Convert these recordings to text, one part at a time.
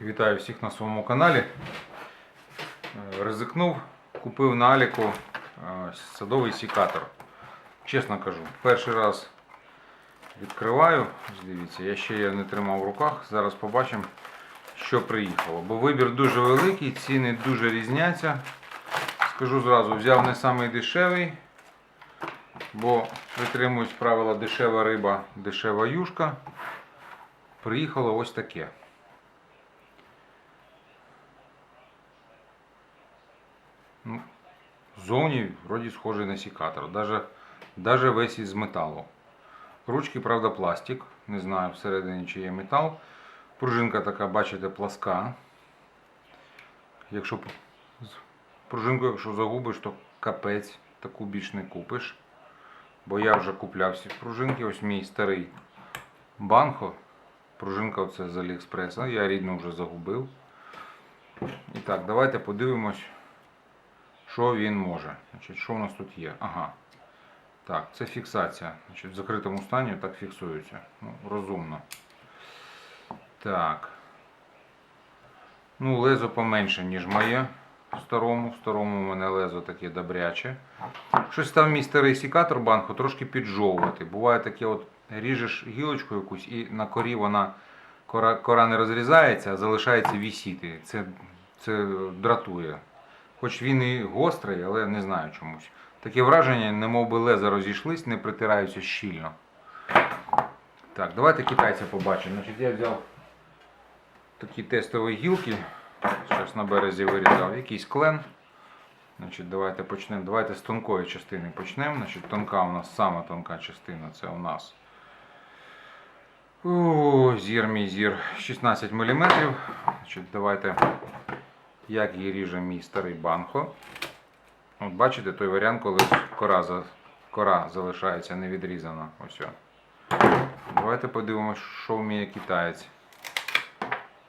Вітаю всіх на своєму каналі. Е, Ризикнув, купив на Аліку е, садовий сікатор. Чесно кажу, перший раз відкриваю. Дивіться, я ще не тримав в руках. Зараз побачимо, що приїхало. Бо вибір дуже великий, ціни дуже різняться. Скажу зразу, взяв не самий дешевий, бо притримуюсь правила дешева риба, дешева юшка. Приїхало ось таке. Ну, зовні вроді схожий на секатор. Даже, даже весь із металу. Ручки, правда, пластик. Не знаю всередині чи є метал. Пружинка така, бачите, пласка. Якщо пружинку, якщо загубиш, то капець, таку більш не купиш. Бо я вже купляв всі пружинки. Ось мій старий банхо. Пружинка оце з Аліекспреса. Я рідну вже загубив. І так, давайте подивимось, що він може. Значить, що у нас тут є? Ага. Так, це фіксація. Значить, в закритому стані так фіксується. Ну, розумно. Так. Ну, лезо поменше, ніж моє в старому. В старому у мене лезо таке добряче. Щось став мій старий сікатор банку трошки піджовувати. Буває таке, от ріжеш гілочку якусь і на корі вона кора, кора не розрізається, а залишається вісіти. Це, це дратує. Хоч він і гострий, але не знаю чомусь. Таке враження, немов би леза розійшлись, не притираються щільно. Так, давайте китайця побачимо. Значить, я взяв такі тестові гілки. Зараз на березі вирізав. Якийсь клен. Значить, давайте почнемо. Давайте з тонкої частини почнемо. Значить, тонка у нас сама тонка частина це у нас. О, зір мій зір 16 мм. Значить, давайте як її ріже мій старий банхо. От бачите той варіант, коли кора, кора залишається не відрізана. Ось. Давайте подивимось, що вміє китаєць.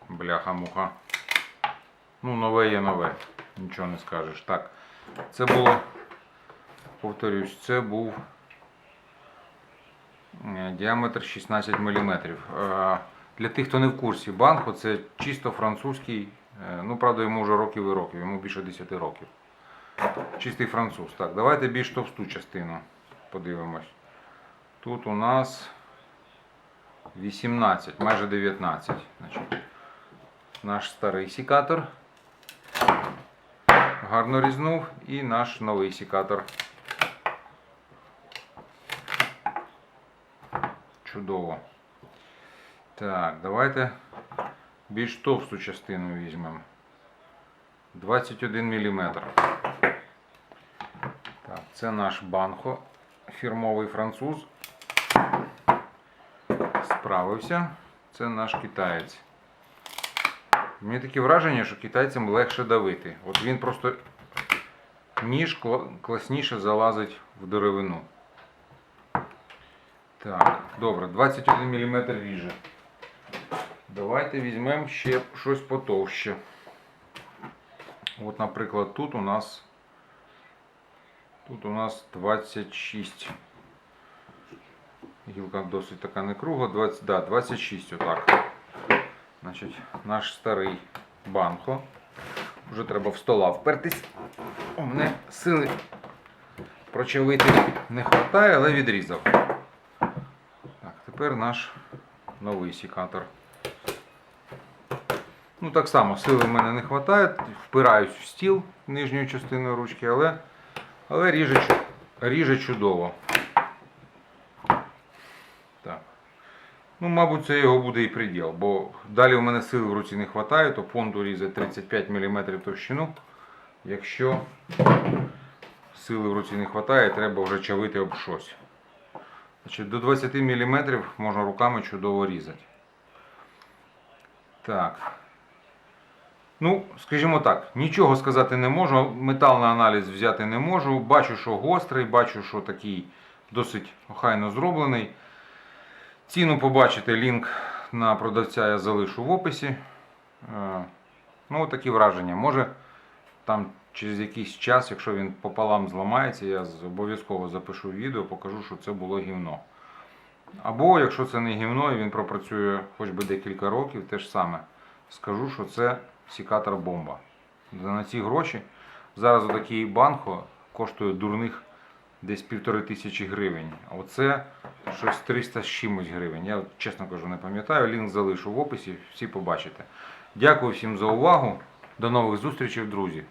Бляха-муха. Ну, нове є нове. Нічого не скажеш. Так. Це було, повторюсь, це був е, діаметр 16 мм. Для тих, хто не в курсі, банхо це чисто французький. Е, Ну, правда, йому вже років і років, йому більше 10 років. Чистий француз. Так, давайте більш товсту частину подивимось. Тут у нас 18, майже 19. Значить, наш старий сікатор. Гарно різнув і наш новий сікатор. Чудово. Так, давайте більш товсту частину візьмемо. 21 мм. Так, це наш банхо, фірмовий француз. Справився. Це наш китаєць. Мені таке враження, що китайцям легше давити. От він просто ніж класніше залазить в деревину. Так, добре, 21 мм ріже. Давайте візьмемо ще щось потовще. От, наприклад, тут у нас тут у нас 26. Гілка досить така не кругла, 20, да, 26 отак. Значить, наш старий банхо. Вже треба в стола впертись. У мене сили прочавити не вистачає, але відрізав. Так, тепер наш новий сікатор. Ну, так само, сили в мене не вистачає, впираюсь в стіл нижньою частиною ручки, але, але ріже, ріже чудово. Так. Ну, мабуть, це його буде і приділ, бо далі у мене сил в руці не вистачає, то понту різать 35 мм товщину. Якщо сили в руці не вистачає, треба вже чавити об щось. Значить, до 20 мм можна руками чудово різати. Так. Ну, скажімо так, нічого сказати не можу, метал на аналіз взяти не можу. Бачу, що гострий, бачу, що такий досить охайно зроблений. Ціну побачите, лінк на продавця я залишу в описі. Е, Ну, такі враження. Може, там через якийсь час, якщо він пополам зламається, я обов'язково запишу відео, покажу, що це було гівно. Або якщо це не гівно і він пропрацює хоч би декілька років, те ж саме. скажу, що це сікатор бомба. На ці гроші зараз отакий банко коштує дурних десь півтори тисячі гривень. А оце щось 300 з чимось гривень. Я чесно кажу, не пам'ятаю. Лінк залишу в описі, всі побачите. Дякую всім за увагу. До нових зустрічей, друзі.